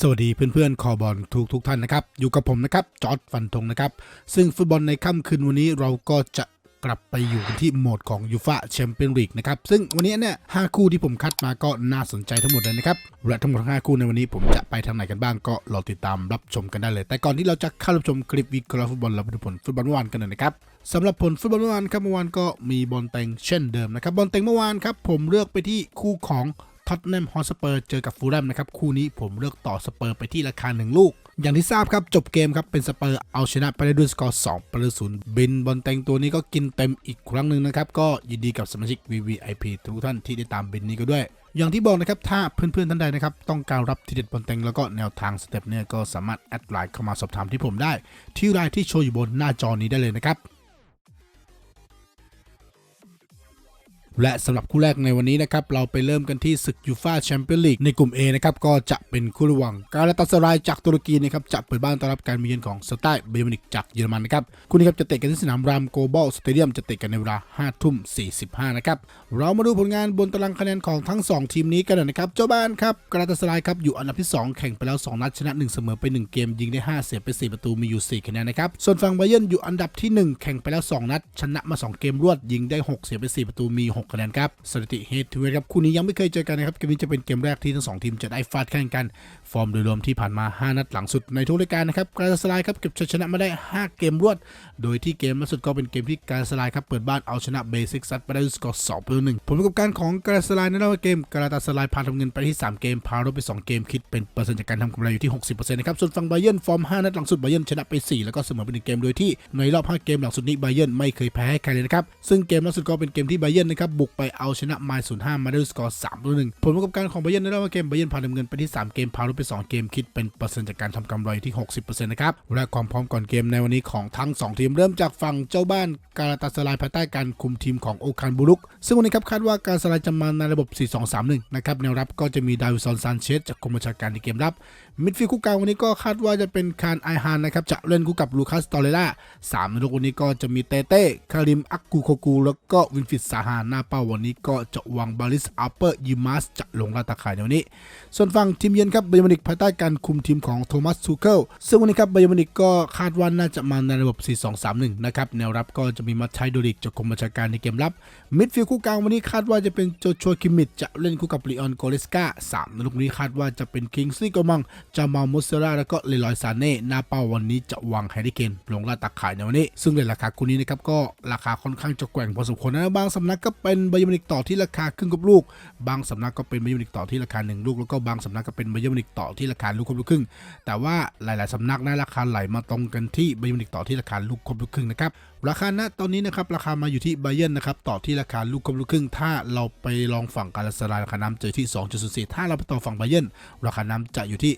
สวัสดีเพื่อนๆ คอบอลทุกทุกๆท่านนะครับ อยู่กับผมนะครับ จอร์ดฟันธงนะครับ ซึ่งฟุตบอลในค่ำคืนวันนี้เราก็จะกลับไปอยู่กันที่โหมดของยูฟ a แชมเปี้ยนลีกนะครับ ซึ่งวันนี้เนี่ยห้าคู่ที่ผมคัดมาก็น่าสนใจทั้งหมดเลยนะครับ และทั้งหมดทั้งห้าคู่ในวันนี้ผมจะไปทางไหนกันบ้างก็รอติดตามรับชมกันได้เลย แต่ก่อนที่เราจะเข้ารับชมคลิปวิเคราะห์ฟุตบอลเราไปดูผลฟุตบอลเมื่อวานกันหน่อยนะครับสำหรับผลฟุตบอลเมื่อวานครับเมื่อวานก็มีบอลเต็งเช่นเดิมนะครับบอลเต็งเมื่อวานครับผมเลือกไปที่คู่ของ ท็อตแนมฮอสเปอร์เจอกับฟูลแลมนะครับ คู่นี้ผมเลือกต่อสเปอร์ไปที่ราคา 1 ลูก อย่างที่ทราบครับ จบเกมครับ เป็นสเปอร์เอาชนะไปได้ด้วยสกอร์2ประตูศูนย์บินบอลแตงตัวนี้ก็กินเต็มอีกครั้งหนึ่งนะครับ ก็ยินดีกับสมาชิก VVIP ทุกท่านที่ได้ตามบินนี้ก็ด้วย อย่างที่บอกนะครับ ถ้าเพื่อนๆท่านใดนะครับต้องการรับทีเด็ดบอลเต็งแล้วก็แนวทางสเต็ปเนี่ยก็สามารถแอดไลน์เข้ามาสอบถามที่ผมได้ ที่ไลน์ที่โชว์อยู่บนหน้าจอนี้ได้เลยนะครับ และสำหรับคู่แรกในวันนี้นะครับ เราไปเริ่มกันที่ศึกยูฟาแชมเปี้ยนลีกในกลุ่ม A นะครับ ก็จะเป็นคู่ระหว่างกาลาตาสรายจากตุรกีนะครับ จะเปิดบ้านต้อนรับการมาเยือนของสไตล์เบลมินิกจากเยอรมันนะครับ คู่นี้ครับจะเตะกันที่สนามรามโกลบอลสเตเดียมจะเตะกันในเวลา5ทุ่ม45นะครับ เรามาดูผลงานบนตารางคะแนนของทั้ง 2 ทีมนี้กันนะครับ เจ้าบ้านครับกาลาตาสรายครับอยู่อันดับที่ 2 แข่งไปแล้ว 2 นัดชนะ 1 เสมอไป 1 เกมยิงได้ 5 เสียไป 4 ประตูมีอยู่ 4 คะแนนนะครับ ส่วนฝั่งไบเยิร์นอยู่อันดับที่ 1 แข่งไปแล้ว 2 นัด ชนะมา 2 เกมรวดยิงได้ 6 เสียไป 4 ประตูมี 6คะแนนครับสถิติเฮดทูเวครับคู่นี้ยังไม่เคยเจอกันนะครับเกมนี้จะเป็นเกมแรกที่ทั้งสองทีมจะได้ฟาดแข่งกัน ฟอร์มโดยรวมที่ผ่านมา 5 นัดหลังสุดในทุกรายการนะครับกาลาสลายครับเก็บชัยชนะมาได้ 5 เกมรวด โดยที่เกมล่าสุดก็เป็นเกมที่กาลาสลายครับเปิดบ้านเอาชนะเบสิกซัดไปได้ด้วยสกอร์2ต่อ1ผลประกอบการของกาลาสลายในรอบเกมกาลาสลายพาทำเงินไปที่ 3 เกมพาลบไป 2 เกมคิดเป็นเปอร์เซ็นต์จากการทำกำไรอยู่ที่ 60%นะครับส่วนฝั่งไบเยนฟอร์ม 5 นัดหลังสุดไบเยนชนะไป 4 แล้วก็เสมอไป1เกมโดยที่ในรอบ 5 เกมหลังสุดนี้ไบเยนไม่เคยแพ้ใครเลยนะครับซึ่งเกมล่าสุดก็เป็นเกมที่ไบเยนนะครับบุกไปเอาชนะไมล์05มาได้ด้วยสกอร์3ต่อ1ผลประกอบการของไบเยร์นในรอบเกมไบเยนพาทำเงินไปที่ 3 เกมพาลบไป 2 เกมคิดเป็นเปอร์เซ็นต์จากการทำกำไรที่ 60%นะครับและความพร้อมก่อนเกมในวันนี้ของทั้ง 2 ทีมเริ่มจากฝั่งเจ้าบ้านกาลาตาสลายภายใต้การคุมทีมของโอคานบุรุก ซึ่งวันนี้ครับคาดว่าการสลายจะมาในระบบ 4-2-3-1 นะครับแนวรับก็จะมีดาวิซอนซานเชสจากกรมบัญชาการในเกมรับ มิดฟิลด์คู่กลางวันนี้ก็คาดว่าจะเป็นคารไอฮานนะครับจะเล่นคู่กับลูคัสตอเรล่าสามในลูกวันนี้ก็จะมีเตเต้คาริมอักกูโคกู แล้วก็วินฟิตซาฮาหน้าเป้าวันนี้ก็จะวางบาลิสอัปเปอร์ยิมัสจะลงลาตาข่ายในวันนี้ ส่วนฝั่งทีมเยือนครับไบยอร์มิวนิกภายใต้การคุมทีมของโทมัสทูเคิลซึ่งวันนี้ครับไบยอร์มิวนิกก็คาดว่าน่าจะมาในระบบ 4-2-3-1 นะครับแนวรับก็จะมีมัตไทโดริกจากกรมบัญชาการในเกมรับมิดฟิลด์คู่กลางวันนี้คาดว่าจะเป็นโจชัวคิมมิดจะเล่นคู่กับลีออนโกเลสกาสามในลูกนี้คาดว่าจะเป็นคิงซี่โกมัง จามามุสราแล้วก็เลลอยซานเน่หน้าเป้าวันนี้จะวางแฮร์รี่เคนลงล่าตักขายในวันนี้ ซึ่งในราคาคู่นี้นะครับก็ราคาค่อนข้างจะแกว่งพอสมควรนะบางสำนักก็เป็นบเยมินิกต่อที่ราคาครึ่งกับลูก บางสำนักก็เป็นบเยมินิกต่อที่ราคาหนึ่งลูกแล้วก็บางสำนักก็เป็นบเยมินิกต่อที่ราคาลูกครบลูกครึ่ง แต่ว่าหลาย ๆสำนักนะราคาไหลมาตรงกันที่บเยมินิกต่อที่ราคาลูกครบลูกครึ่งนะครับ ราคาณตอนนี้นะครับราคามาอยู่ที่ไบเยอร์นะครับต่อที่ราคาลูกครบลูกครึ่ง ถ้าเราไปลองฝั่งการสลายราคาน้ำเจอที่ 2.04 ถ้าเราไปต่อฝั่งไบเยอร์ราคาน้ำจะอยู่ที่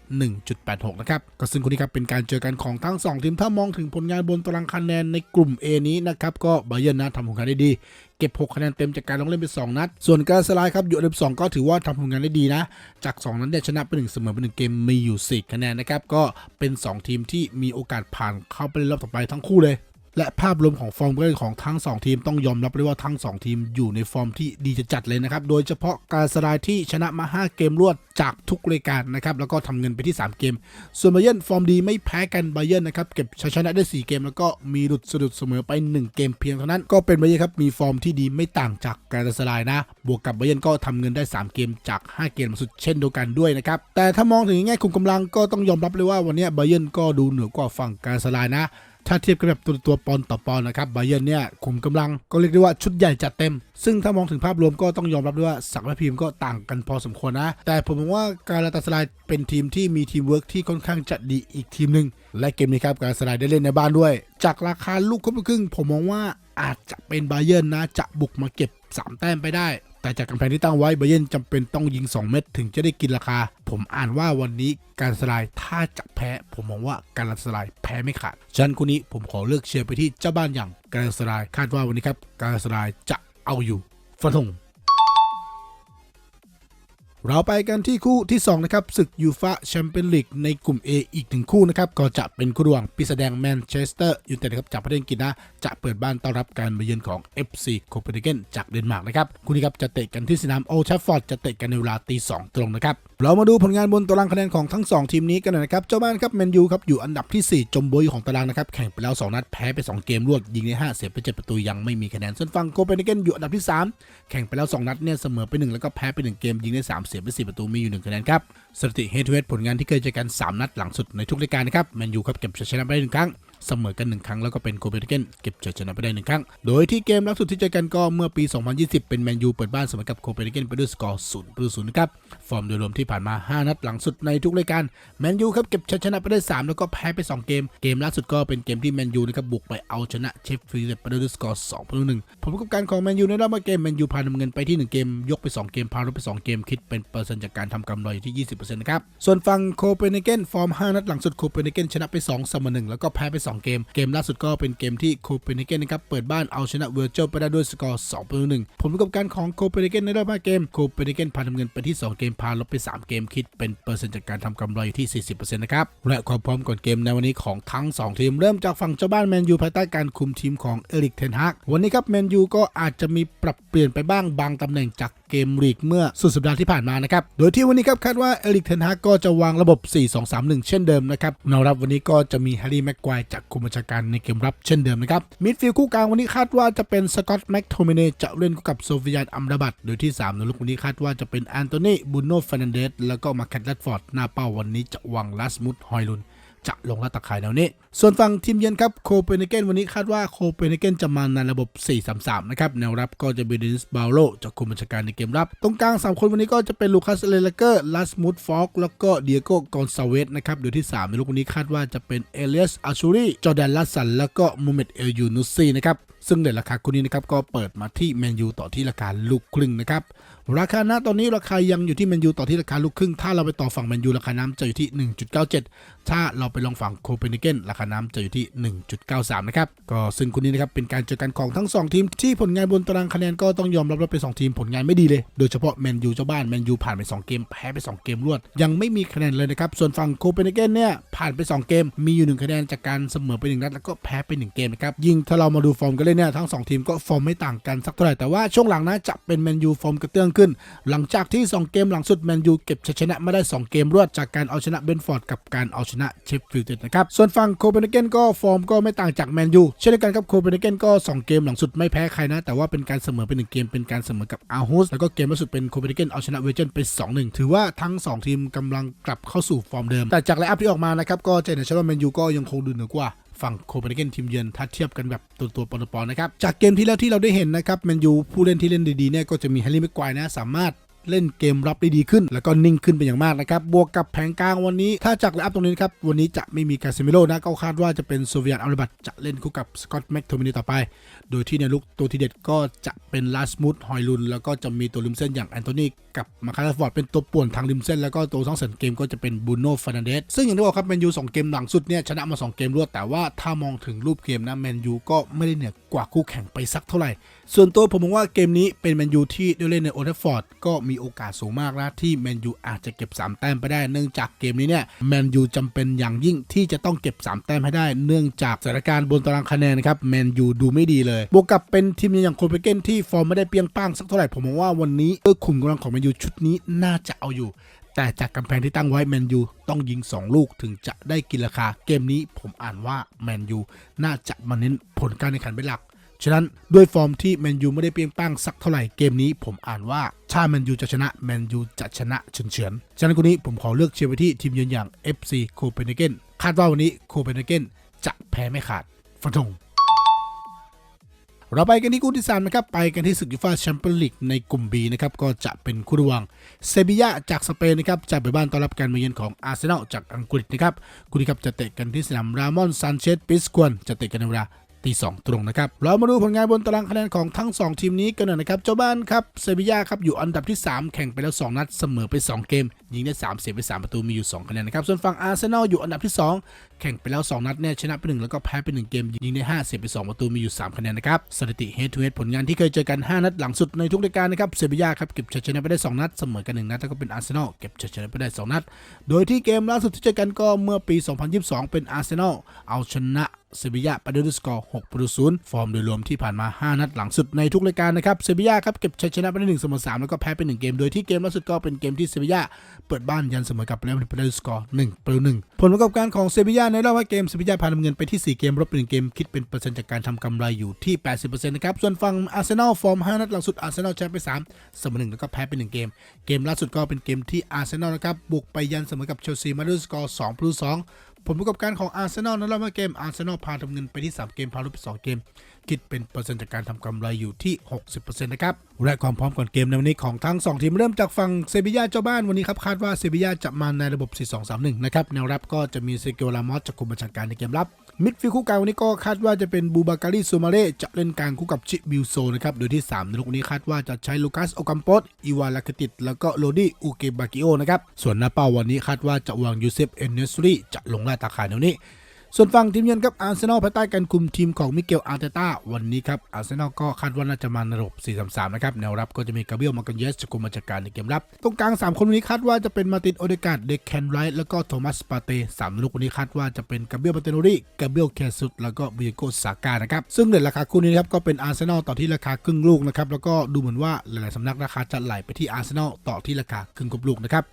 1.86 นะครับก็ซึ่งคนนี้ครับเป็นการเจอกันของทั้ง 2 ทีมถ้ามองถึงผลงานบนตารางคะแนนในกลุ่ม A นี้นะครับก็ไบเยอร์นะทำผลงานได้ดีเก็บ 6 คะแนนเต็มจากการลงเล่นไป 2 นัด ส่วนการสลายครับอยู่อันดับ2ก็ถือว่าทำผลงานได้ดีนะ จาก 2 นัดเนี่ยชนะไป1เสมอไป1เกมมีอยู่ 4 คะแนนนะครับ ก็เป็น 2 ทีมที่มีโอกาสผ่านเข้าไปในรอบต่อไปทั้งคู่เลย และภาพรวมของฟอร์มการเล่นของทั้ง 2 ทีมต้องยอมรับเลยว่าทั้ง 2 ทีมอยู่ในฟอร์มที่ดีจะจัดเลยนะครับ โดยเฉพาะการสลายที่ชนะมา 5 เกมรวดจากทุกรายการนะครับ แล้วก็ทำเงินไปที่ 3 เกม ส่วนไบเยนฟอร์มดีไม่แพ้กันไบเยนนะครับ เก็บชัยชนะได้ 4 เกม แล้วก็มีหลุดสะดุดเสมอไป 1 เกมเพียงเท่านั้น ก็เป็นไบเยนครับ มีฟอร์มที่ดีไม่ต่างจากการสลายนะ บวกกับไบเยนก็ทำเงินได้ 3 เกมจาก 5 เกมสุดเช่นเดียวกันด้วยนะครับ แต่ถ้ามองถึงแง่คุมกำลังก็ต้องยอมรับเลยว่าวันนี้ไบเยนก็ดูเหนือกว่าฝั่งการสลายนะ ถ้าเทียบกันแบบตัวตัวปอนต่อปอนนะครับไบเยร์นเนี่ยคุมกำลังก็เรียกได้ว่าชุดใหญ่จัดเต็ม ซึ่งถ้ามองถึงภาพรวมก็ต้องยอมรับด้วยว่าศักยภาพทีมก็ต่างกันพอสมควรนะ แต่ผมมองว่าการาตาสลายเป็นทีมที่มีทีมเวิร์กที่ค่อนข้างจะดีอีกทีมหนึ่งและเกมนี้ครับการสลายได้เล่นในบ้านด้วย จากราคาลูกครบครึ่ง ผมมองว่าอาจจะเป็นไบเยร์นนะจะบุกมาเก็บ 3 แต้มไปได้ แต่จากกำแพงที่ตั้งไว้เบเยนจำเป็นต้องยิง 2 เม็ดถึงจะได้กินราคา ผมอ่านว่าวันนี้การสลายถ้าจะแพ้ ผมมองว่าการสลายแพ้ไม่ขาดฉะนั้นคู่นี้ผมขอเลือกเชียร์ไปที่เจ้าบ้านอย่างการสลายคาดว่าวันนี้ครับการสลายจะเอาอยู่ฟันธง เราไปกันที่คู่ที่2นะครับศึกยูฟาแชมเปี้ยนลีกในกลุ่ม A อีกหนึ่งคู่นะครับก็จะเป็นคู่ระหว่างปีศาจแดงแมนเชสเตอร์ยูไนเต็ดครับจากประเทศอังกฤษนะจะเปิดบ้านต้อนรับการมาเยือนของ FC โคเปนเฮเกนจากเดนมาร์กนะครับคู่นี้ครับจะเตะกันที่สนามโอลด์แทฟฟอร์ดจะเตะกันในเวลาตีสองตรงนะครับ เรามาดูผลงานบนตารางคะแนนของทั้ง 2 ทีมนี้กันหน่อยนะครับ เจ้าบ้านครับแมนยูครับอยู่อันดับที่ 4 จมบุยของตารางนะครับ แข่งไปแล้ว 2 นัดแพ้ไป 2 เกมรวด ยิงได้5เสียไป 7 ประตูยังไม่มีคะแนน ส่วนฝั่งโคเปนเฮเกนอยู่อันดับที่ 3 แข่งไปแล้ว 2 นัดเนี่ยเสมอไป 1 แล้วก็แพ้ไป 1 เกม ยิงได้ 3 เสียไป 4 ประตูมีอยู่ 1 คะแนนครับ สถิติเฮดทูเฮดผลงานที่เคยเจอกัน 3 นัดหลังสุดในทุกรายการนะครับ แมนยูครับเก็บชัยชนะไปได้หนึ่งครั้ง เสมอกัน 1 ครั้งแล้วก็เป็นโคเปนเฮเกนเก็บชัยชนะไปได้ 1 ครั้ง โดยที่เกมล่าสุดที่เจอกันก็เมื่อปี 2020 เป็นแมนยูเปิดบ้านเสมอกับโคเปนเฮเกนไปด้วยสกอร์0ประตู0นะครับ ฟอร์มโดยรวมที่ผ่านมา 5 นัดหลังสุดในทุกรายการ แมนยูครับเก็บชัยชนะไปได้ 3 แล้วก็แพ้ไป 2 เกม เกมล่าสุดก็เป็นเกมที่แมนยูนะครับบุกไปเอาชนะเชฟฟิลด์ไปด้วยสกอร์2ประตู1ผลประกอบการของแมนยูในรอบเกมแมนยูพานำเงินไปที่ 1 เกม ยกไป 2 เกม พาลดไป 2 เกม คิดเป็นเปอร์เซ็นต์จากการทำกำไรอยู่ที่ 20%นะครับ ส่วนฝั่งโคเปนเฮเกนฟอร์ม 5 นัดหลังสุดโคเปนเฮเกนชนะไป 2 เสมอ1แล้วก็แพ้ไป2 เกม เกมล่าสุดก็เป็นเกมที่โคเปนเฮเกนนะครับเปิดบ้านเอาชนะเวอร์เจลไปได้ด้วยสกอร์2ประตู1ผลประกอบการของโคเปนเฮเกนในรอบ5เกมโคเปนเฮเกนพานำเงินไปที่ 2 เกมพาลดไป 3 เกมคิดเป็นเปอร์เซ็นต์จากการทำกำไรอยู่ที่ 40%นะครับและความพร้อมก่อนเกมในวันนี้ของทั้ง 2 ทีม เริ่มจากฝั่งเจ้าบ้านแมนยูภายใต้การคุมทีมของเอริกเทนฮากวันนี้ครับแมนยูก็อาจจะมีปรับเปลี่ยนไปบ้างบางตำแหน่งจากเกมลีกเมื่อสุดสัปดาห์ที่ผ่านมานะครับ โดยที่วันนี้ครับคาดว่าเอริกเทนฮากก็จะวางระบบ 4-2-3-1 เช่นเดิมนะครับแนวรับวันนี้ก็จะมีแฮร์รี่แม็กควายจากคุมบัญชาการในเกมรับเช่นเดิมนะครับมิดฟิลด์คู่กลางวันนี้คาดว่าจะเป็นสกอตต์แม็กโทมิเนจะเล่นคู่กับโซฟิยานอัมราบัตโดยที่3ในลูกวันนี้คาดว่าจะเป็นแอนโทนีบุนโน่ฟานันเดสแล้วก็มาแคทแรดฟอร์ดหน้าเป้าวันนี้จะวางลัสมุดฮอยลุน จะลงละตะข่ายแนวนี้ ส่วนฝั่งทีมเยือนครับโคเปนเฮเกนวันนี้คาดว่าโคเปนเฮเกนจะมาในระบบ 4-3-3 นะครับแนวรับก็จะเป็นเดนิสบาโลจากคุมบัญชาการในเกมรับ ตรงกลาง 3 คนวันนี้ก็จะเป็นลูคัสเลเลเกอร์ลัสมูดฟอกแล้วก็เดียโกกอนซาเวสนะครับโดยที่ 3 ในลูกวันนี้คาดว่าจะเป็นเอเลียสอาชูรีจอแดนลัสสันแล้วก็มูเมตเอลยูนุสซีนะครับ ซึ่งเดราคาคู่นี้นะครับก็เปิดมาที่แมนยูต่อที่ราคาลูกครึ่งนะครับราคาณตอนนี้ราคายังอยู่ที่แมนยูต่อที่ราคาลูกครึ่ง ถ้าเราไปต่อฝั่งแมนยูราคาน้ำจะอยู่ที่ 1.97 ถ้าเราไปลองฝั่งโคเปนเฮเกนราคาน้ำจะอยู่ที่ 1.93 นะครับก็ซึ่งคู่นี้นะครับเป็นการเจอกันของทั้ง 2 ทีมที่ผลงานบนตารางคะแนนก็ต้องยอมรับว่าเป็น2ทีมผลงานไม่ดีเลย โดยเฉพาะแมนยูเจ้าบ้านแมนยูผ่านไป 2 เกมแพ้ไป 2 เกมรวด ยังไม่มีคะแนนเลยนะครับส่วนฝั่งโคเปนเฮเกนเนี่ยผ่านไป 2 เกมมีอยู่1คะแนนจากการเสมอไป1นัดแล้วก็แพ้ไป1เกมนะครับยิ่งถ้าเรามาดูฟอร์มกันเลยเนี่ยทั้ง 2 ทีมก็ฟอร์มไม่ต่างกันสักเท่าไหร่แต่ว่าช่วงหลังนะจะเป็นแมนยูฟอร์มกระเตื้องขึ้น หลังจากที่ 2 เกมหลังสุดแมนยูเก็บชัยชนะมาได้ 2 เกมรวดจากการเอาชนะเบนฟอร์ดกับการเอาชนะเชฟฟิลด์นะครับส่วนฝั่งโคเปนเฮเกนก็ฟอร์มก็ไม่ต่างจากแมนยูเช่นเดียวกันครับโคเปนเฮเกนก็ 2 เกมหลังสุดไม่แพ้ใครนะ แต่ว่าเป็นการเสมอเป็น1เกมเป็นการเสมอกับอาร์ฮุสแล้วก็เกมล่าสุดเป็นโคเปนเฮเกนเอาชนะเวเจนไป 2-1 ถือว่าทั้ง 2 ทีมกำลังกลับเข้าสู่ฟอร์มเดิม แต่จากไลน์อัพที่ออกมานะครับก็จะเห็นชัดว่าแมนยูก็ยังคงดูเหนือกว่า ฝั่งโคเปนเฮเกนทีมเยือนถ้าเทียบกันแบบตัวตัวปนปอนนะครับจากเกมที่แล้วที่เราได้เห็นนะครับแมนยูผู้เล่นที่เล่นดีๆเนี่ยก็จะมีแฮร์รี่แม็กควายนะสามารถ เล่นเกมรับได้ดีขึ้น แล้วก็นิ่งขึ้นเป็นอย่างมากนะครับ บวกกับแผงกลางวันนี้ ถ้าจากไลน์อัพตรงนี้นครับ วันนี้จะไม่มีคาเซมิโลนะ ก็คาดว่าจะเป็นโซเวียตอัลบัตจะเล่นคู่กับสกอตต์แม็กโทมินีต่อไป โดยที่ในลุกตัวที่เด็ดก็จะเป็นลาสมูดฮอยลุน แล้วก็จะมีตัวริมเส้นอย่างแอนโทนีกับมาคาร์ฟอร์ดเป็นตัวป่วนทางริมเส้น แล้วก็ตัวท้องเสริมเกมก็จะเป็นบูโน่ฟานันเดสซึ่งอย่างที่บอกครับแมนยูสองเกมหลังสุดเนี่ยชนะมา2เกมรวดแต่ว่าถ้ามองถึงรูปเกมนะแมนยูก็ไม่ได้เหนือกว่าคู่แข่งไปสักเท่าไหร่ ส่วนตัวผมมองว่าเกมนี้เป็นแมนยูที่ได้เล่นในโอเทฟฟอร์ดก็มีโอกาสสูงมากนะ ที่แมนยูอาจจะเก็บ 3 แต้มไปได้ เนื่องจากเกมนี้เนี่ยแมนยูจำเป็นอย่างยิ่งที่จะต้องเก็บ 3 แต้มให้ได้ เนื่องจากสถานการณ์บนตารางคะแนนนะครับแมนยูดูไม่ดีเลย บวกกับเป็นทีมอย่างโคเปนเกนที่ฟอร์มไม่ได้เปียงป้างสักเท่าไหร่ผมมองว่าวันนี้เออขุมกำลังของแมนยูชุดนี้น่าจะเอาอยู่แต่จากกำแพงที่ตั้งไว้แมนยูต้องยิง 2 ลูกถึงจะได้กินราคา เกมนี้ผมอ่านว่าแมนยูน่าจะมาเน้นผลการแข่งขันเป็นหลัก ฉะนั้นด้วยฟอร์มที่แมนยูไม่ได้เปรียงป้งสักเท่าไหร่เกมนี้ผมอ่านว่าถ้าแมนยูจะชนะแมนยูจะชนะเฉือนๆฉะนั้นคนนี้ผมขอเลือกเชียร์ไปที่ทีมเยือนอย่าง FC โคเปนเฮเกนคาดว่าวันนี้โคเปนเฮเกนจะแพ้ไม่ขาดฟันธงเราไปกันที่คู่ที่3นะครับ ไปกันที่ศึกยูฟ่าแชมเปี้ยนลีกในกลุ่ม B นะครับ ก็จะเป็นคู่ระหว่างเซบียาจากสเปนนะครับจะไปบ้านต้อนรับการมาเยือนของอาร์เซนอลจากอังกฤษนะครับ คู่นี้ครับจะเตะกันที่สนามรามอนซานเชสปิสกวนจะเตะกันในเวลา ตีสองตรงนะครับ เรามาดูผลงานบนตารางคะแนนของทั้ง 2 ทีมนี้กันหน่อยนะครับ เจ้าบ้านครับ เซบียาครับ อยู่อันดับที่ 3 แข่งไปแล้ว 2 นัด เสมอไป 2 เกม ยิงได้3เสียไป 3 ประตู มีอยู่ 2 คะแนนนะครับ ส่วนฝั่งอาร์เซนอลอยู่อันดับที่ 2 แข่งไปแล้ว 2 นัดเนี่ยชนะไป1แล้วก็แพ้ไป1เกม ยิงได้5เสียไป 2 ประตูมีอยู่ 3 คะแนนนะครับสถิติเฮดทูเฮดผลงานที่เคยเจอกัน 5 นัดหลังสุดในทุกรายการนะครับเซบียาครับเก็บชัยชนะไปได้ 2 นัดเสมอกัน1นัดแล้วก็เป็นอาร์เซนอลเก็บชัยชนะไปได้ 2 นัด โดยที่เกมล่าสุดที่เจอกันก็เมื่อปี 2022 เป็นอาร์เซนอลเอาชนะเซบียาไปด้วยสกอร์6ประตูศูนย์ฟอร์มโดยรวมที่ผ่านมา 5 นัดหลังสุดในทุกรายการนะครับเซบียาครับเก็บชัยชนะไปได้1เสมอ3แล้วก็แพ้ไป1เกม โดยที่เกมล่าสุดก็เป็นเกมที่เซบียาเปิดบ้านยันเสมอกับเรอัลมาดริดไปด้วยสกอร์1ประตู1ผลประกอบการของเซบียาในรอบว่าเกมเซบียาพานำเงินไปที่ 4 เกมรบเป1เกมคิดเป็นเปอร์เซ็นต์จากการทำกำไรอยู่ที่ 80%นะครับ ส่วนฝั่งอาร์เซนอลฟอร์ม 5 นัดหลังสุดอาร์เซนอลชนะไป3เสมอ1แล้วก็แพ้ไป 1 เกม เกมล่าสุดก็เป็นเกมที่อาร์เซนอลนะครับบุกไปยันเสมอกับเชลซีมาด้วยสกอร์2ประตู2ผลประกอบการของอาร์เซนอลในรอบว่าเกมอาร์เซนอลพาทำเงินไปที่ 3 เกมพาลุไป2เกม คิดเป็นเปอร์เซ็นต์จากการทำกำไรอยู่ที่ 60%นะครับ และความพร้อมก่อนเกมในวันนี้ของทั้ง 2 ทีมเริ่มจากฝั่งเซบียาเจ้าบ้านวันนี้ครับคาดว่าเซบียาจะมาในระบบ 4-2-3-1 นะครับแนวรับก็จะมีเซกียวลามอสจากคุมบัญชาการในเกมรับมิดฟิลด์คู่กลางวันนี้ก็คาดว่าจะเป็นบูบาการีซูมาเร่จะเล่นกลางคู่กับชิบิลโซนะครับโดยที่3ในลูกนี้คาดว่าจะใช้ลูคัสโอกัมโปสอีวาลาคติตแล้วก็โรดี้อูเกบากิโอนะครับส่วนหน้าเป้าวันนี้คาดว่าจะวางยูเซฟเอนเนสรีจะลงล่าตาข่ายแนวนี้ ส่วนฝั่งทีมเยือนครับอาร์เซนอลภายใต้การคุมทีมของมิเกลอาร์เตต้าวันนี้ครับอาร์เซนอลก็คาดว่าน่าจะมาในระบบ 4-3-3 นะครับแนวรับก็จะมีกาเบียลมาร์กเยสจากกรมบัญชการในเกมรับ ตรงกลาง 3 คนวันนี้คาดว่าจะเป็นมาตินโอเดกาดเดคแคนไรท์แล้วก็โทมัสปาเต้สามลูกวันนี้คาดว่าจะเป็นกาเบียลปาเตโนรีกาเบียลแคสุดแล้วก็เบียโกซากานะครับซึ่งเรทราคาคู่นี้นครับก็เป็นอาร์เซนอลต่อที่ราคาครึ่งลูกนะครับแล้วก็ดูเหมือนว่าหลายๆสำนักราคาจะไหลไปที่อาร์เซนอลต่อที่ราคาครึ่งกบลูกนะครับ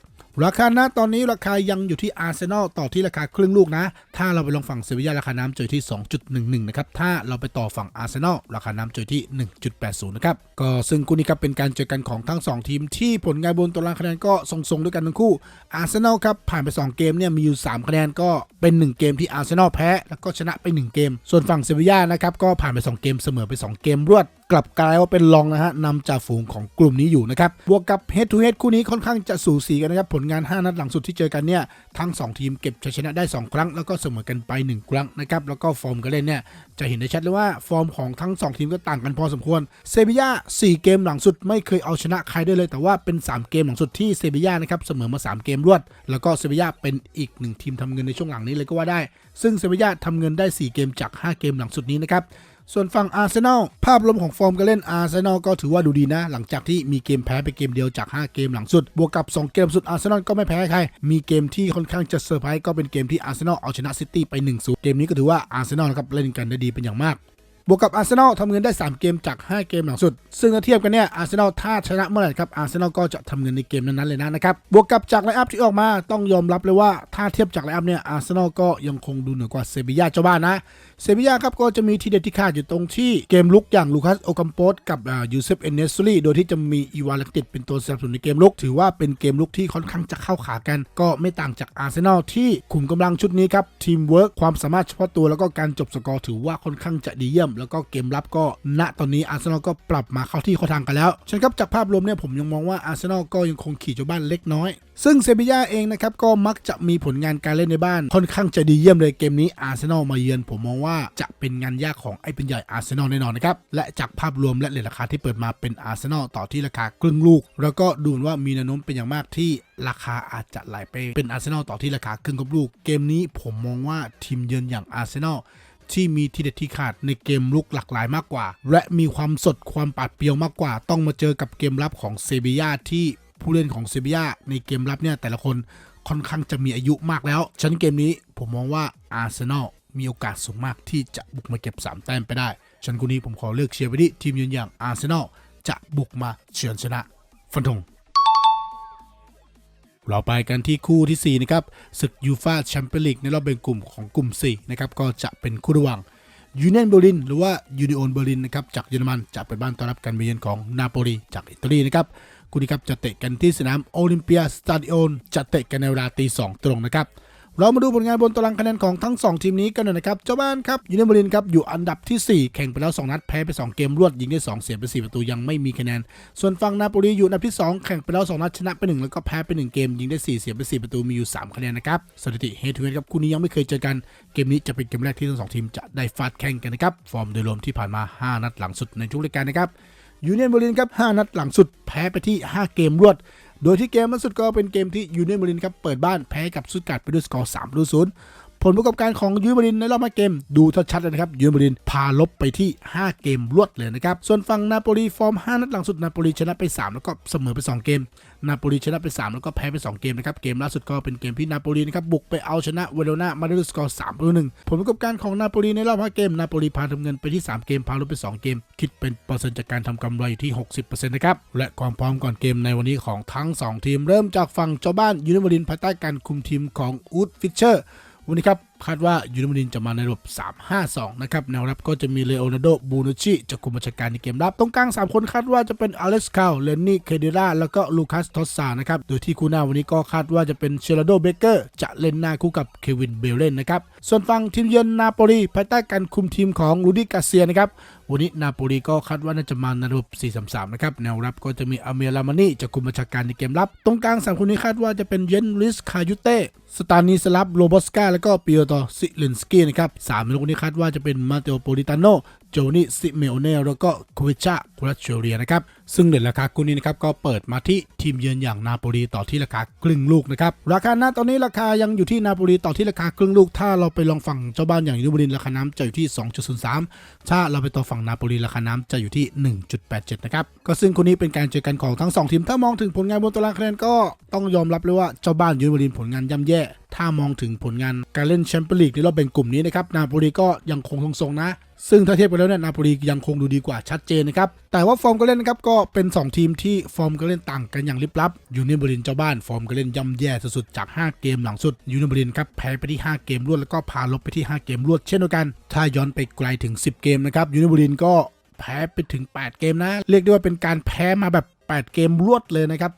ราคานะตอนนี้ราคายังอยู่ที่อาร์เซนอลต่อที่ราคาครึ่งลูกนะ ถ้าเราไปลงฝั่งเซบียาราคาน้ำเจอที่ 2.11 นะครับ ถ้าเราไปต่อฝั่งอาร์เซนอลราคาน้ำเจอที่ 1.80 นะครับ ก็ซึ่งคู่นี้ครับเป็นการเจอกันของทั้ง 2 ทีมที่ผลงานบนตารางคะแนนก็ทรงๆด้วยกันทั้งคู่ อาร์เซนอลครับผ่านไป 2 เกมเนี่ยมีอยู่ 3 คะแนนก็เป็น 1 เกมที่อาร์เซนอลแพ้แล้วก็ชนะไป 1 เกม ส่วนฝั่งเซบียานะครับก็ผ่านไป 2 เกมเสมอไป 2 เกมรวดกลับกลายว่าเป็นรองนะฮะนำจ่าฝูงของกลุ่มนี้อยู่นะครับบวกกับ head to head คู่นี้ค่อนข้างจะสูสีกันนะครับผลงาน 5 นัดหลังสุดที่เจอกันเนี่ยทั้ง 2 ทีมเก็บชัยชนะได้ 2 ครั้ง แล้วก็เสมอกันไป 1 ครั้งนะครับแล้วก็ฟอร์มการเล่นเนี่ยจะเห็นได้ชัดเลยว่าฟอร์มของทั้ง 2 ทีมก็ต่างกันพอสมควรเซบีย่า4 เกมหลังสุดไม่เคยเอาชนะใครได้เลย แต่ว่าเป็น 3 เกมหลังสุดที่เซบีย่านะครับเสมอมา 3 เกมรวด แล้วก็เซบีย่าเป็นอีกหนึ่งทีมทำเงินในช่วงหลังนี้เลยก็ว่าได้ ซึ่งเซบีย่าทำเงินได้ 4 เกมจาก 5 เกมหลังสุดนี้นะครับ ส่วนฝั่งอาร์เซนอลภาพรวมของฟอร์มการเล่นอาร์เซนอลก็ถือว่าดูดีนะ หลังจากที่มีเกมแพ้ไปเกมเดียวจาก 5 เกมหลังสุด บวกกับ 2 เกมสุดอาร์เซนอลก็ไม่แพ้ใคร มีเกมที่ค่อนข้างจะเซอร์ไพรส์ก็เป็นเกมที่อาร์เซนอลเอาชนะซิตี้ไป1-0เกมนี้ก็ถือว่าอาร์เซนอลนะครับเล่นกันได้ดีเป็นอย่างมากบวกกับอาร์เซนอลทำเงินได้ 3 เกมจาก 5 เกมหลังสุด ซึ่งถ้าเทียบกันเนี่ยอาร์เซนอลถ้าชนะเมื่อไหร่ครับอาร์เซนอลก็จะทำเงินในเกมนั้นๆเลยนะนะครับบวกกับจากไลน์อัพที่ออกมาต้องยอมรับเลยว่าถ้าเทียบจากไลน์อัพเนี่ยอาร์เซนอลก็ยังคงดูเหนือกว่าเซบียาเจ้าบ้านนะเซบียาครับก็จะมีทีเด็ดที่ขาดอยู่ตรงที่เกมลุกอย่างลูคัสโอคัมโปสกับยูเซฟเอนเนสซูรีโดยที่จะมีอีวาลักติดเป็นตัวสนับสนุนในเกมลุก ถือว่าเป็นเกมลุกที่ค่อนข้างจะเข้าขากัน ก็ไม่ต่างจากอาร์เซนอลที่ขุมกำลังชุดนี้ครับทีมเวิร์กความสามารถเฉพาะตัวแล้วก็การจบสกอร์ถือว่าค่อนข้างจะดีเยี่ยม แล้วก็เกมรับก็ณตอนนี้อาร์เซนอลก็ปรับมาเข้าที่เข้าทางกันแล้วฉันครับจากภาพรวมเนี่ยผมยังมองว่าอาร์เซนอลก็ยังคงขี่เจ้าบ้านเล็กน้อย ซึ่งเซบียาเองนะครับก็มักจะมีผลงานการเล่นในบ้านค่อนข้างจะดีเยี่ยมเลยเกมนี้อาร์เซนอลมาเยือนผมมองว่าว่าจะเป็นงานยากของไอ้เป็นใหญ่อาร์เซนอลแน่นอนนะครับและจากภาพรวมและเลทราคาที่เปิดมาเป็นอาร์เซนอลต่อที่ราคาครึ่งลูก แล้วก็ดูนว่ามีแนวโน้มเป็นอย่างมากที่ราคาอาจจะไหลไปเป็นอาร์เซนอลต่อที่ราคาครึ่งกับลูก เกมนี้ผมมองว่าทีมเยือนอย่างอาร์เซนอลที่มีทีเด็ดที่ขาดในเกมลุกหลากหลายมากกว่า และมีความสดความปาดเปรียวมากกว่า ต้องมาเจอกับเกมรับของเซบียาที่ผู้เล่นของเซบียาในเกมรับเนี่ยแต่ละคนค่อนข้างจะมีอายุมากแล้ว ฉันเกมนี้ผมมองว่าอาร์เซนอล มีโอกาสสูงมากที่จะบุกมาเก็บ 3 แต้มไปได้ฉันคู่นี้ผมขอเลือกเชียร์ไปที่ทีมยืนอย่างอาร์เซนอลจะบุกมาเฉือนชนะ ฟันธงเราไปกันที่คู่ทีสี่ 4 นะครับศึกยูฟาแชมเปี้ยนลีกในรอบแบ่งกลุ่มของกลุ่ม 4 นะครับ ก็จะเป็นคู่ระหว่างยูเนียนเบอร์ลินหรือว่ายูนิโอนเบอร์ลินนะครับจากเยอรมันจะเป็นบ้านต้อนรับการมาเยือนของนาโปลีจากอิตาลีนะครับคู่นี้ครับจะเตะกันที่สนามโอลิมเปียสตาดิโอนจะเตะกันในเวลาตีสองตรงนะครับ เรามาดูผลงานบนตารางคะแนนของทั้ง 2 ทีมนี้กันหน่อยนะครับ เจ้าบ้านครับยูเนเบรินครับอยู่อันดับที่ 4 แข่งไปแล้ว 2 นัด แพ้ไป 2 เกมรวด ยิงได้ 2 เสียไป 4 ประตูยังไม่มีคะแนน ส่วนฝั่งนาโปลีอยู่อันดับที่ 2 แข่งไปแล้ว 2 นัด ชนะไป 1 แล้วก็แพ้ไป 1 เกม ยิงได้ 4 เสียไป 4 ประตูมีอยู่ 3 คะแนนนะครับสถิติเฮทูเฮครับคู่นี้ยังไม่เคยเจอกันเกมนี้จะเป็นเกมแรกที่ทั้งสองทีมจะได้ฟาดแข่งกันนะครับฟอร์มโดยรวมที่ผ่านมา 5 นัดหลังสุดในทุกรายการนะครับยูเนียนเบอร์ลินครับ5นัดหลังสุดแพ้ไปที่ 5 เกมรวด โดยที่เกมล่าสุดก็เป็นเกมที่ยูเนียนเบอร์ลินครับเปิดบ้านแพ้กับสุดการ์ดไปด้วยสกอร์3ประตูศูนย์ ผลประกอบการของยูเวนตุสในรอบ5เกม ดูชัดๆเลยนะครับยูเวนตุสพาลบไปที่ 5 เกมรวดเลยนะครับ ส่วนฝั่งนาโปลีฟอร์ม 5 นัดหลังสุดนาโปลีชนะไป 3 แล้วก็เสมอไป 2 เกม นาโปลีชนะไป 3 แล้วก็แพ้ไป 2 เกมนะครับ เกมล่าสุดก็เป็นเกมที่นาโปลีนะครับบุกไปเอาชนะเวโรนามาได้ด้วยสกอร์3ต่อ1ผลประกอบการของนาโปลีในรอบ5เกมนาโปลีพาทำเงินไปที่ 3 เกมพาลบไป 2 เกม คิดเป็นเปอร์เซ็นต์จากการทำกำไรอยู่ที่ 60%นะครับและความพร้อมก่อนเกมในวันนี้ของทั้ง 2 ทีม เริ่มจากฝั่งเจ้าบ้านยูนิเวอรินภายใต้การคุมทีมของอูดฟิชเชอร์ วันนี้ครับคาดว่ายูนิเวอร์ลินจะมาในระบบ 3-5-2 นะครับ แนวรับก็จะมีเลโอนาร์โด บูนุชิจะคุมบัญชาการในเกมรับ ตรงกลาง 3 คนคาดว่าจะเป็นอเล็กซ์คาวเลนนี่ เคเดราแล้วก็ลูคัส ทอสซานะครับ โดยที่คู่หน้าวันนี้ก็คาดว่าจะเป็นเชลโด เบเกอร์ จะเล่นหน้าคู่กับเควิน เบลเลนนะครับ ส่วนฝั่งทีมเยือนนาโปลีภายใต้การคุมทีมของลูดิกาเซียนะครับวันนี้นาโปลีก็คาดว่าน่าจะมาในระบบ 4-3-3 นะครับ แนวรับก็จะมีอเมียลามานี่จะคุมบัญชาการในเกมรับ ตรงกลางสามคนนี้คาดว่าจะเป็นเยนลิสคายุเต้สตานีสลับโรบอสกาและก็ปิโอโตซิลินสกี้นะครับสามคนนี้คาดว่าจะเป็นมาเตโอโปลิตาโนโจนี่ซิเมโอเนลแล้วก็ควิชาคุรัชเชเรียนะครับ ซึ่งเด่นราคาคู่นี้นะครับก็เปิดมาที่ทีมเยือนอย่างนาโปลีต่อที่ราคาครึ่งลูกนะครับ ราคาหน้าตอนนี้ราคายังอยู่ที่นาโปลีต่อที่ราคาครึ่งลูก ถ้าเราไปลองฝั่งเจ้าบ้านอย่างยูเบรินราคาน้ำจะอยู่ที่ 2.03 ถ้าเราไปต่อฝั่งนาโปลีราคาน้ำจะอยู่ที่ 1.87 นะครับ ก็ซึ่งคู่นี้เป็นการเจอกันของทั้งสองทีม ถ้ามองถึงผลงานบนตารางคะแนนก็ต้องยอมรับเลยว่าเจ้าบ้านยูเบรินผลงานย่ำแย่ ถ้ามองถึงผลงานการเล่นแชมเปี้ยนลีกในรอบแบ่งกลุ่มนี้นะครับนาโปลีก็ยังคงทรงๆนะ ซึ่งถ้าเทียบกันแล้วเนี่ยนาโปลียังคงดูดีกว่าชัดเจนนะครับ แต่ว่าฟอร์มการเล่นนะครับก็เป็น 2 ทีมที่ฟอร์มการเล่นต่างกันอย่างลิบลับยูเนียนบรินเจ้าบ้านฟอร์มการเล่นย่ำแย่สุดๆจาก 5 เกมหลังสุดยูเนียนบรินครับแพ้ไปที่ 5 เกมรวดแล้วก็พาลบไปที่ 5 เกมรวดเช่นเดียวกัน ถ้าย้อนไปไกลถึง 10 เกมนะครับยูเนียนบรินก็แพ้ไปถึง 8 เกมนะ เรียกได้ว่าเป็นการแพ้มาแบบ 8 เกมรวดเลยนะครับ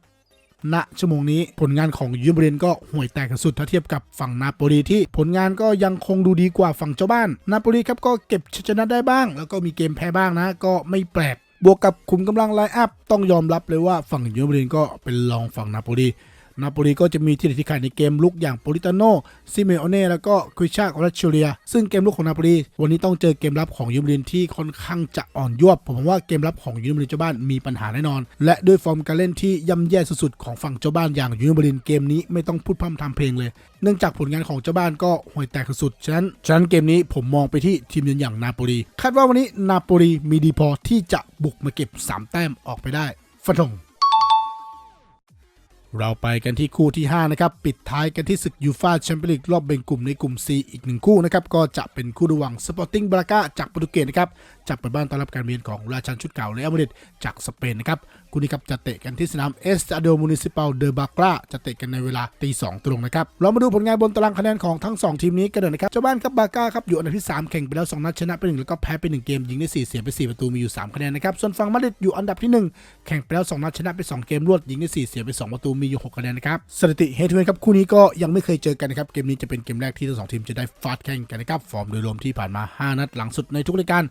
ณชั่วโมงนี้ ผลงานของยูเบรนก็ห่วยแตกสุดถ้าเทียบกับฝั่งนาโปลีที่ผลงานก็ยังคงดูดีกว่าฝั่งเจ้าบ้าน นาโปลีครับก็เก็บชนะได้บ้าง แล้วก็มีเกมแพ้บ้างนะ ก็ไม่แปลกบวกกับคุมกำลังไลน์อัพต้องยอมรับเลยว่าฝั่งยูเบรนก็เป็นรองฝั่งนาโปลี นาโปลีก็จะมีที่เด็ดที่ขาดในเกมลุกอย่างโปลิตาโนซิเมโอเน่แล้วก็ควิชาคอรัชเชีย ซึ่งเกมลุกของนาโปลีวันนี้ต้องเจอเกมรับของยูเบรนที่ค่อนข้างจะอ่อนยวบผมว่าเกมรับของยูเบรนเจ้าบ้านมีปัญหาแน่นอน และด้วยฟอร์มการเล่นที่ย่ำแย่สุดๆของฝั่งเจ้าบ้านอย่างยูเบรนเกมนี้ไม่ต้องพูดพร่ำทำเพลงเลย เนื่องจากผลงานของเจ้าบ้านก็ห่วยแตกสุดฉะนั้นฉะนั้นเกมนี้ผมมองไปที่ทีมเยือนอย่างนาโปลีคาดว่าวันนี้นาโปลีมีดีพอที่จะบุกมาเก็บสามแต้มออกไปได้ฟันธง เราไปกันที่คู่ที่ 5 นะครับ ปิดท้ายกันที่ศึกยูฟาแชมเปี้ยนลีกรอบแบ่งกลุ่มในกลุ่ม C อีกหนึ่งคู่นะครับ ก็จะเป็นคู่ระหว่างสปอร์ติ้งบราก้าจากโปรตุเกสนะครับจะเปิดบ้านต้อนรับการเยือนของราชันชุดเก่าและอัลมาดริดจากสเปนนะครับคู่นี้ครับจะเตะกันที่สนามเอสตาโดมูนิซิปัลเดอบากราจะเตะกันในเวลาตีสองตรงนะครับเรามาดูผลงานบนตารางคะแนนของทั้ง 2 ทีมนี้กันเลยนะครับเจ้าบ้านครับบาก้าครับอยู่อันดับที่ 3 แข่งไปแล้ว 2 นัดชนะไป1แล้วก็แพ้ไป 1 เกมยิงได้ 4 เสียไป 4 ประตูมีอยู่ 3 คะแนนนะครับส่วนฝั่งมาดริดอยู่อันดับที่ 1 แข่งไปแล้ว 2 นัดชนะไป 2 เกมรวดยิงได้ 4 เสียไป 2 ประตูมีอยู่ 6 คะแนนนะครับสถิติเฮทูเฮดครับคู่นี้ก็ยังไม่เคยเจอกันนะครับเกมนี้จะเป็นเกมแรกที่ทั้งสองทีมจะได้ฟาดแข่งกันนะครับฟอร์มโดยรวมที่ผ่านมา 5 นัดหลังสุดในทุกรายการ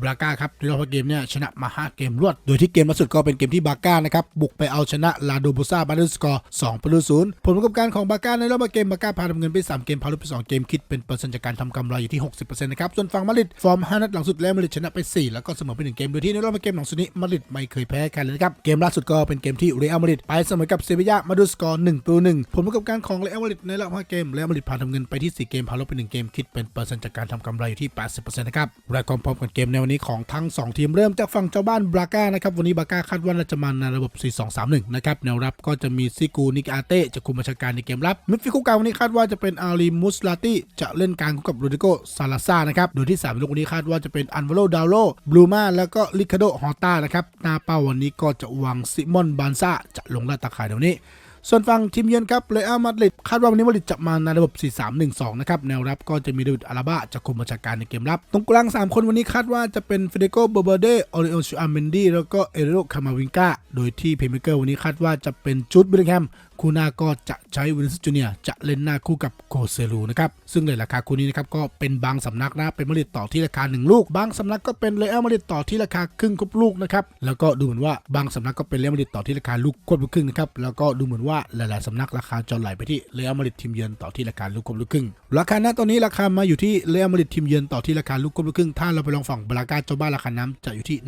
บราก้าครับในรอบเกมเนี่ยชนะมา 5 เกมรวด โดยที่เกมล่าสุดก็เป็นเกมที่บาก้านะครับบุกไปเอาชนะลาโดโบซาบาร์เดสกอร์2ประตูศูนย์ผลประกอบการของบาก้าในรอบเกมบาก้าพาทำเงินไป 3 เกมพาลุไป 2 เกมคิดเป็นเปอร์เซ็นต์จากการทำกำไรอยู่ที่ 60%นะครับส่วนฝั่งมาดริดฟอร์ม 5 นัดหลังสุดแล้วมาดริดชนะไป 4 แล้วก็เสมอไป 1 เกมโดยที่ในรอบเกมหลังสุดนี้มาดริดไม่เคยแพ้ใครเลยนะครับเกมล่าสุดก็เป็นเกมที่เรอัลมาดริดไปเสมอกับเซบียามาดูสกอร์1ประตู1ผลประกอบการของเรอัลมาดริดในรอบ5เกมเรอัลมาดริดพาทำเงินไปที่ 4 เกมพาลุไป 1 เกมคิดเป็นเปอร์เซ็นต์จากการทำกำไรอยู่ที่ 80%นะครับและความพร้อมกันเกมในวันนี้ของทั้ง 2 ทีมเริ่มจากฝั่งเจ้าบ้านบราก้านะครับวันนี้บราก้าคาดว่าน่าจะมาในระบบ 4-2-3-1 นะครับ แนวรับก็จะมีซิกูนิกอาเต้จะคุมบัญชาการในเกมรับ มิดฟิลด์คู่กลางวันนี้คาดว่าจะเป็นอาลีมุสลาติจะเล่นกลางคู่กับโรดิโกซาลาซ่านะครับ โดยที่3ลูกวันนี้คาดว่าจะเป็นอันวาโลดาวโลบลูมาแล้วก็ลิคาโดฮอต้านะครับ หน้าเป้าวันนี้ก็จะวางซิมอนบานซ่าจะลงลาดตาข่ายเดี๋ยวนี้ ส่วนฝั่งทีมเยือนครับเรอัลมาดริดคาดว่าวันนี้มาดริดจะมาในระบบ 4-3-1-2 นะครับ แนวรับก็จะมีดวิดอาราบาจะคุมบัญชาการในเกมรับ ตรงกลาง 3 คนวันนี้คาดว่าจะเป็นเฟเดโกเบอร์เบเดออริโอชูอาเมนดีแล้วก็เอริโอคามาวิงกาโดยที่เพย์เมเกอร์วันนี้คาดว่าจะเป็นจูดบิลลิงแฮมคู่หน้าก็จะใช้วินสจูเนียจะเล่นหน้าคู่กับโคเซลูนะครับ ซึ่งในราคาคู่นี้นะครับก็เป็นบางสำนักนะ เป็นมาดริดต่อที่ราคา 1 ลูก บางสำนักก็เป็นเรอัลมาดริดต่อที่ราคาครึ่งครบลูกนะครับ แล้วก็ดูเหมือนว่าบางสำนักก็เป็นเรอัลมาดริดต่อที่ราคาลูกควบลูกครึ่งนะครับ แล้วก็ดูเหมือนว่าว่าหลายๆสำนักราคาจอไหลไปที่เรอัลมาดริดทีมเยือนต่อที่ราคาลูกกลมลูกครึ่งราคาณตอนนี้ราคามาอยู่ที่เรอัลมาดริดทีมเยือนต่อที่ราคาลูกกลมลูกครึ่งถ้าเราไปลองฝั่งบรากาเจ้าบ้านราคาน้ำจะอยู่ที่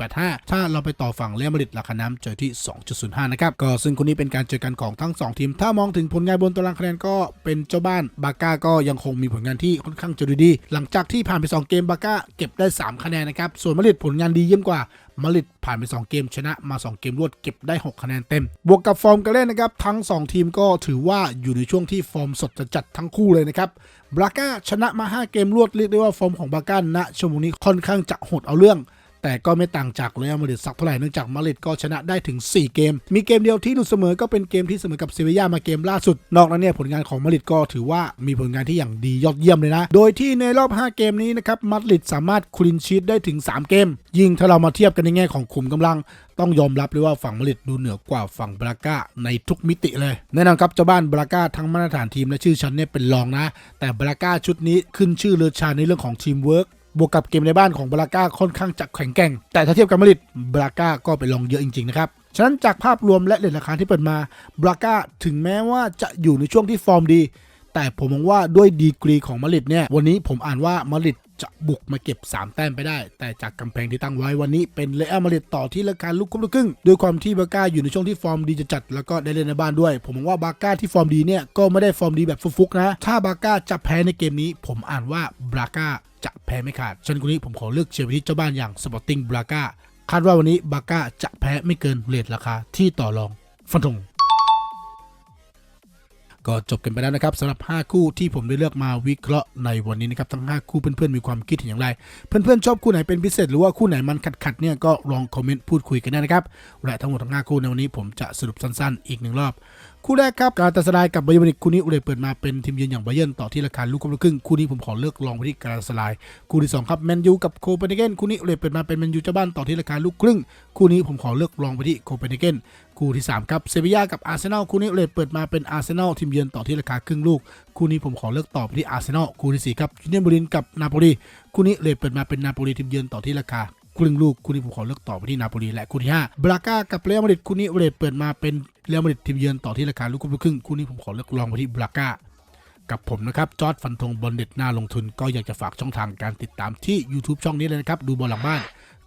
1.85 ถ้าเราไปต่อฝั่งเรอัลมาดริดราคาน้ำจะอยู่ที่ 2.05 นะครับก็ซึ่งคนนี้เป็นการเจอกันของทั้ง 2 ทีม ถ้ามองถึงผลงานบนตารางคะแนนก็เป็นเจ้าบ้านบาก้าก็ยังคงมีผลงานที่ค่อนข้างจะดูดีหลังจากที่ผ่านไป 2 เกมบาก้าเก็บได้ 3 คะแนนนะครับส่วนมาดริดผลงานดีเยี่ยมกว่า มาริดผ่านไป 2 เกมชนะมา 2 เกมรวดเก็บได้ 6 คะแนนเต็ม บวกกับฟอร์มการเล่นนะครับ ทั้ง 2 ทีมก็ถือว่าอยู่ในช่วงที่ฟอร์มสดจัดทั้งคู่เลยนะครับบราก้าชนะมา 5 เกมรวดเรียกได้ว่าฟอร์มของบราก้าณชั่วโมงนี้ค่อนข้างจะโหดเอาเรื่อง แต่ก็ไม่ต่างจากเรอัลมาดริดสักเท่าไหร่เนื่องจากมาดริดก็ชนะได้ถึง 4 เกม มีเกมเดียวที่หลุดเสมอก็เป็นเกมที่เสมอกับเซบียามาเกมล่าสุด นอกนั้นเนี่ยผลงานของมาดริดก็ถือว่ามีผลงานที่อย่างดียอดเยี่ยมเลยนะ โดยที่ในรอบ 5 เกมนี้นะครับมาดริดสามารถคลินชีตได้ถึง 3 เกม ยิ่งถ้าเรามาเทียบกันในแง่ของขุมกำลัง ต้องยอมรับเลยว่าฝั่งมาดริดดูเหนือกว่าฝั่งบราก้าในทุกมิติเลยแน่นอนครับเจ้าบ้านบราก้าทั้งมาตรฐานทีมและชื่อชั้นเนี่ยเป็นรองนะ แต่บราก้าชุดนี้ขึ้นชื่อเลือชาในเรื่องของทีมเวิร์ก บวกกับเกมในบ้านของบราก้าค่อนข้างจะแข็งแกร่ง แต่ถ้าเทียบกับมาริดบราก้าก็ไปลองเยอะจริงๆนะครับ ฉะนั้นจากภาพรวมและเลทราคาที่เปิดมาบราก้าถึงแม้ว่าจะอยู่ในช่วงที่ฟอร์มดี แต่ผมมองว่าด้วยดีกรีของมาริดเนี่ยวันนี้ผมอ่านว่ามาริด จะบุกมาเก็บ 3 แต้มไปได้ แต่จากกำแพงที่ตั้งไว้วันนี้เป็นเรอัลมาดริดต่อที่ราคาลูกคุ้มลูกครึ่งด้วยความที่บราก้าอยู่ในช่วงที่ฟอร์มดีจัดแล้วก็ได้เล่นในบ้านด้วย ผมมองว่าบราก้าที่ฟอร์มดีเนี่ยก็ไม่ได้ฟอร์มดีแบบฟุกๆนะ ถ้าบราก้าจะแพ้ในเกมนี้ ผมอ่านว่าบราก้าจะแพ้ไม่ขาดฉะนันคนนี้ผมขอเลือกเชียร์ไปที่เจ้าบ้านอย่างสปอร์ติ้งบราก้าคาดว่าวันนี้บราก้าจะแพ้ไม่เกินเรทราคาที่ต่อรองฟันธง ก็จบกันไปแล้วนะครับสำหรับ 5 คู่ที่ผมได้เลือกมาวิเคราะห์ในวันนี้นะครับทั้ง 5 คู่เพื่อนๆมีความคิดเห็นอย่างไร เพื่อนๆชอบคู่ไหนเป็นพิเศษ หรือว่าคู่ไหนมันขัดๆเนี่ยก็ลองคอมเมนต์พูดคุยกันได้นะครับและทั้งหมดทั้ง5คู่ในวันนี้ผมจะสรุปสั้นๆ อีกหนึ่งรอบคู่แรกครับการตัดสลายกับบาเยร์นมิวนิกคู่นี้อุเรเปิดมาเป็นทีมเยือนอย่างบาเยิร์นต่อที่ราคาลูกกลมลูกครึ่งคู่นี้ผมขอเลือกลองไปที่การตัดสลายคู่ที่สองครับแมนยูกับโคเปนเฮเกนคู่นี้อุเรเปิดมาเป็นแมนยูเจ้าบ้านต่อที่ราคาลูกครึ่งคู่นี้ผมขอเลือกลองไปที่โคเปนเฮเกนคู่ที่สามครับเซบีย่ากับอาร์เซนอลคู่นี้อุเรเปิดมาเป็นอาร์เซนอลทีมเยือนต่อที่ราคาครึ่งลูก คู่นี้ผมขอเลือกต่อไปที่อาร์เซนอลคู่ที่สี่ครับยูเนียนบูรินกับนาโปลีคู่นี้อุเรเปิดมาเป็นนาโปลีทีมเยือนต่อที่ราคาครึ่งลูกคู่นี้ผมขอเลือกต่อไปที่นาโปลีและคู่ที่5บราก้ากับเรอัลมาดริดคู่นี้เรดเปิดมาเป็นเรอัลมาดริดทีมเยือนต่อที่ราคาลูกลูกครึ่งคู่นี้ผมขอเลือกลองไปที่บราก้ากับผมนะครับ จอร์ดฟันธงบอลเด็ดหน้าลงทุนก็อยากจะฝากช่องทางการติดตามที่ YouTube ช่องนี้เลยนะครับ ดูบอลหลังบ้าน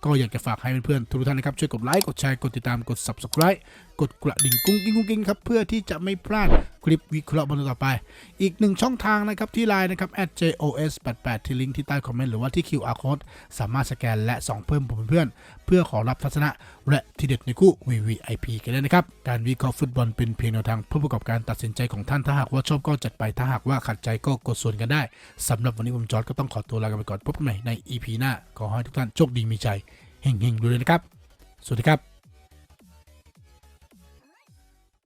ก็อยากจะฝากให้เพื่อนๆทุกท่านนะครับช่วยกดไลค์กดแชร์กดติดตามกด Subscribe กดกระดิ่งกุ้งกิ้งกุ้งกิ้งครับเพื่อที่จะไม่พลาดคลิปวิเคราะห์บอลต่อไป อีกหนึ่งช่องทางนะครับที่ไลน์นะครับ @jos88 ที่ลิงก์ที่ใต้คอมเมนต์หรือว่าที่ QR code สามารถสแกนและส่องเพิ่มผมเพื่อน เพื่อขอรับทัศนะ และทีเด็ดในคู่ VVIP กันเลยนะครับ การวิเคราะห์ฟุตบอลเป็นเพียงแนวทางเพื่อประกอบการตัดสินใจของท่านถ้าหากว่าชอบก็จัดไปถ้าหากว่าขัดใจก็กดส่วนกันได้สำหรับวันนี้ผมจอร์ดก็ต้องขอตัวลากันไปก่อนพบกันใหม่ใน EP หน้าขอให้ทุกท่านโชคดีมีใจเฮงๆดูเลยนะครับ สวัสดีครับ